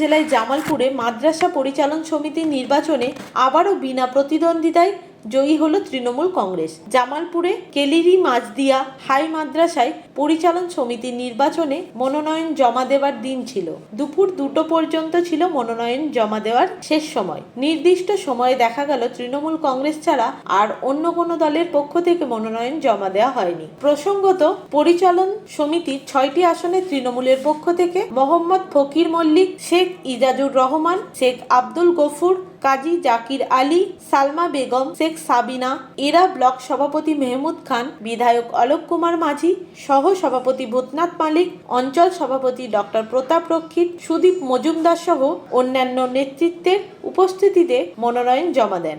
জেলায় জামালপুরে মাদ্রাসা পরিচালন সমিতির নির্বাচনে আবারও বিনা প্রতিদ্বন্দ্বিতায় জয়ী হল তৃণমূল কংগ্রেস। জামালপুরে কেলিরি মাঝদিয়া হাই মাদ্রাসায় পরিচালন সমিতির নির্বাচনে মনোনয়ন জমা দেওয়ার দিন ছিল। দুপুর দুটো পর্যন্ত ছিল মনোনয়ন জমা দেওয়ার শেষ সময়। নির্দিষ্ট সময়ে দেখা গেল তৃণমূল কংগ্রেস ছাড়া আর অন্য কোনো দলের পক্ষ থেকে মনোনয়ন জমা দেওয়া হয়নি। প্রসঙ্গত, পরিচালন সমিতির ছয়টি আসনে তৃণমূলের পক্ষ থেকে মোহাম্মদ ফকির মল্লিক, শেখ ইজাজুর রহমান, শেখ আব্দুল গফুর কাজী জাকির আলী সালমা বেগম শেখ সাবিনা এরা ব্লক সভাপতি মেহমুদ খান বিধায়ক অলোক কুমার মাঝি সহ সভাপতি ভূতনাথ মালিক অঞ্চল সভাপতি ডক্টর প্রতাপ রক্ষিত সুদীপ মজুমদার সহ অন্যান্য নেতৃত্বের উপস্থিতিতে মনোনয়ন জমা দেন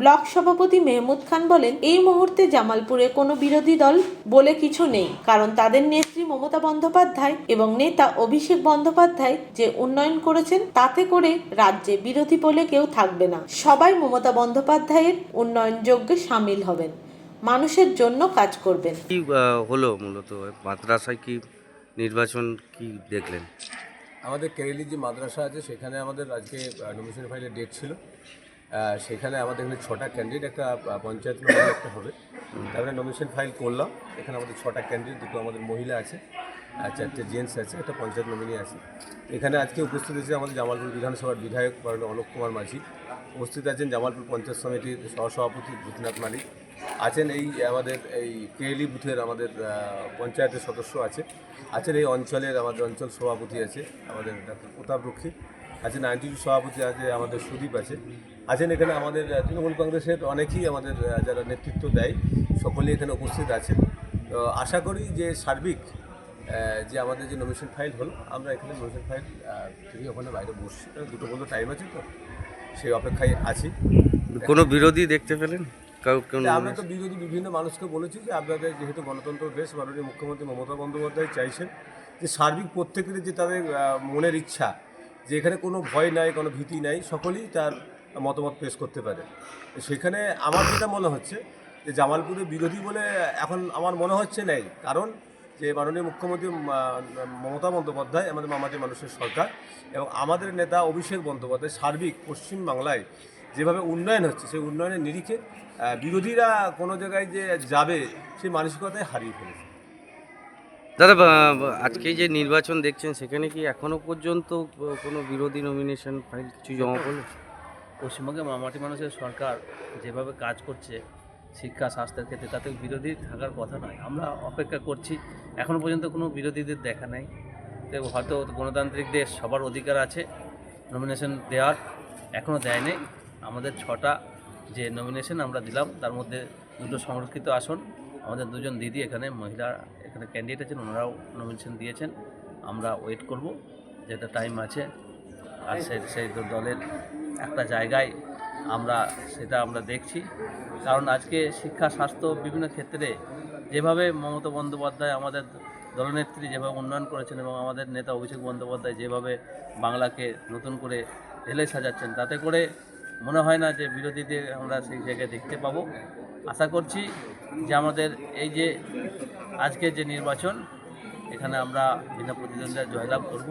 ব্লক সভাপতি মেহমুদ খান বলেন এই মুহূর্তে জামালপুরে কোনো বিরোধী দল বলে কিছু নেই কারণ তাদের নেত্রী মমতা বন্দ্যোপাধ্যায় এবং নেতা অভিষেক বন্দ্যোপাধ্যায় যে উন্নয়ন করেছেন তাতে করে রাজ্যে বিরোধী বলে কেউ থাকবে না। সবাই মমতা বন্দ্যোপাধ্যায়ের উন্নয়ন যজ্ঞে সামিল হবেন। মানুষের জন্য কাজ করবেন। কি হলো মূলত? মাদ্রাসায় কি নির্বাচন কি দেখলেন? আমাদের কেরেলি যে মাদ্রাসা আছে সেখানে আমাদের আজকে নমিনেশন ফাইলের ডেট ছিল। সেখানে আমাদের এখানে ছটা ক্যান্ডিডেট একটা পঞ্চায়েত একটা হবে। তারপরে নমিনেশন ফাইল করলাম। এখানে আমাদের ছটা ক্যান্ডিডেট দুটো আমাদের মহিলা আছে, আর চারটে জেন্টস আছে, একটা পঞ্চায়েত নমিনি আছে। এখানে আজকে উপস্থিত আছে আমাদের জামালপুর বিধানসভার বিধায়ক মাননীয় অলোক কুমার মাঝি। উপস্থিত আছেন জামালপুর পঞ্চায়েত সমিতির সহসভাপতি ভূতনাথ মালিক। আছেন এই আমাদের এই কেএলি বুথের আমাদের পঞ্চায়েতের সদস্য আছে। আছেন এই অঞ্চলের আমাদের অঞ্চল সভাপতি আছে, আমাদের ডাক্তার প্রতাপ রক্ষী। আছেন আইনজীবী সভাপতি আছে, আমাদের সুদীপ আছে। আছেন এখানে আমাদের তৃণমূল কংগ্রেসের অনেকেই আমাদের যারা নেতৃত্ব দেয় সকলেই এখানে উপস্থিত আছেন। তো আশা করি যে সার্বিক যে আমাদের যে নমিনেশন ফাইল হলো আমরা এখানে নমিনেশন ফাইল থেকে ওখানে বাইরে বসছি দুটো পর্যন্ত টাইম আছে তো সেই অপেক্ষায় আছি। কোনো বিরোধী দেখতে পেলেন? আমরা তো বিরোধী বিভিন্ন মানুষকে বলেছি যে আপনাদের যেহেতু গণতন্ত্র দেশ মাননীয় মুখ্যমন্ত্রী মমতা বন্দ্যোপাধ্যায় চাইছেন যে সার্বিক প্রত্যেকের যে তাদের মনের ইচ্ছা যে এখানে কোনো ভয় নাই কোনো ভীতি নাই সকলেই তার মতামত পেশ করতে পারে। সেখানে আমার যেটা মনে হচ্ছে যে জামালপুরে বিরোধী বলে এখন আমার মনে হচ্ছে নেই। কারণ যে মাননীয় মুখ্যমন্ত্রী মমতা বন্দ্যোপাধ্যায় আমাদের মামাটি মানুষের সরকার এবং আমাদের নেতা অভিষেক বন্দ্যোপাধ্যায় সার্বিক পশ্চিম বাংলায় যেভাবে উন্নয়ন হচ্ছে, সেই উন্নয়নের নিরিখে বিরোধীরা কোনো জায়গায় যে যাবে সেই মানসিকতায় হারিয়ে ফেলেছে। দাদা আজকে যে নির্বাচন দেখছেন, সেখানে কি এখনও পর্যন্ত কোনো বিরোধী নমিনেশন ফাইল কিছু জমা পড়ল পশ্চিমবঙ্গে মামাটি মানুষের সরকার যেভাবে কাজ করছে, শিক্ষা, স্বাস্থ্যের ক্ষেত্রে, তাতে বিরোধী থাকার কথা নয়। আমরা অপেক্ষা করছি এখনও পর্যন্ত কোনো বিরোধীদের দেখা নেই। তো হয়তো গণতান্ত্রিক দেশ সবার অধিকার আছে নমিনেশন দেওয়ার এখনও দেয় নেই। আমাদের ছটা যে নমিনেশন আমরা দিলাম, তার মধ্যে দুটো সংরক্ষিত আসন। আমাদের দুজন দিদি এখানে, মহিলা এখানে ক্যান্ডিডেট আছেন, ওনারাও নমিনেশন দিয়েছেন। আমরা ওয়েট করব, যেটা টাইম আছে। আর সেই সেই দলের একটা জায়গায় আমরা, সেটা আমরা দেখছি। কারণ আজকে শিক্ষা, স্বাস্থ্য বিভিন্ন ক্ষেত্রে যেভাবে মমতা বন্দ্যোপাধ্যায় আমাদের দলনেত্রী যেভাবে উন্নয়ন করেছেন এবং আমাদের নেতা অভিষেক বন্দ্যোপাধ্যায় যেভাবে বাংলাকে নতুন করে ঢেলে সাজাচ্ছেন, তাতে করে মনে হয় না যে বিরোধীদের আমরা সেই জায়গায় দেখতে পাবো। আশা করছি যে আমাদের এই যে আজকে যে নির্বাচন, এখানে আমরা বিনা প্রতিদ্বন্দ্বিতা জয়লাভ করব।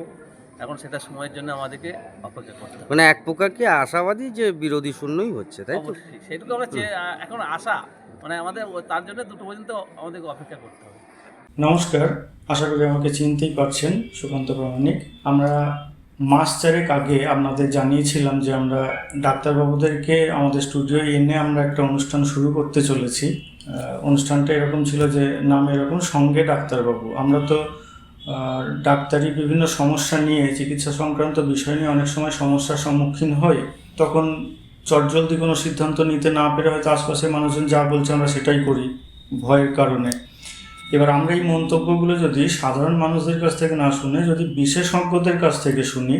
এখন সেটা সময়ের জন্য আমাদেরকে অপেক্ষা করতে হবে। মানে এক প্রকার কি আশাবাদী যে বিরোধী শূন্যই হচ্ছে তাই তো? অবশ্যই। সেটুকু আমরা চেয়ে এখন আশা মানে আমাদের তার জন্য দুটো পর্যন্ত আমাদেরকে অপেক্ষা করতে হবে। নমস্কার। আশা করি আমাকে চিনতেই পারছেন সুকান্ত প্রামাণিক। আমরা মাস চারেক আগে আপনাদের জানিয়েছিলাম যে আমরা ডাক্তারবাবুদেরকে আমাদের স্টুডিও এনে আমরা একটা অনুষ্ঠান শুরু করতে চলেছি। আহ, অনুষ্ঠানটা এরকম ছিল যে নাম এরকম সঙ্গে ডাক্তারবাবু। আমরা তো ডাক্তারি বিভিন্ন সমস্যা নিয়ে, চিকিৎসা সংক্রান্ত বিষয় নিয়ে অনেক সময় সমস্যার সম্মুখীন হই। তখন চটজলদি কোনো সিদ্ধান্ত নিতে না পেরে হয়তো আশপাশের মানুষজন যা বলছে আমরা সেটাই করি ভয়ের কারণে। এবার আমরা এই মন্তব্যগুলো যদি সাধারণ মানুষদের কাছ থেকে না শুনে, যদি বিশেষজ্ঞদের কাছ থেকে শুনি,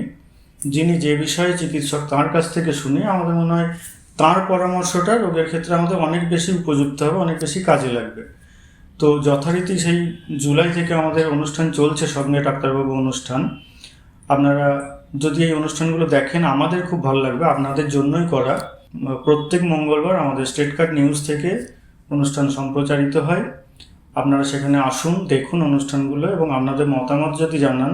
যিনি যে বিষয়ে চিকিৎসক তার কাছ থেকে শুনি, আমাদের মনে হয় তার পরামর্শটা রোগের ক্ষেত্রে আমাদের অনেক বেশি উপযুক্ত হবে, অনেক বেশি কাজে লাগবে। তো যথারীতি সেই জুলাই থেকে আমাদের অনুষ্ঠান চলছে সঙ্গে ডাক্তারবাবু অনুষ্ঠান। আপনারা যদি এই অনুষ্ঠানগুলো দেখেন, আমাদের খুব ভালো লাগবে, আপনাদের জন্যই করা। প্রত্যেক মঙ্গলবার আমাদের স্টেট কার্ড নিউজ থেকে অনুষ্ঠান সম্প্রচারিত হয়। আপনারা সেখানে আসুন, দেখুন অনুষ্ঠানগুলো এবং আপনাদের মতামত যদি জানান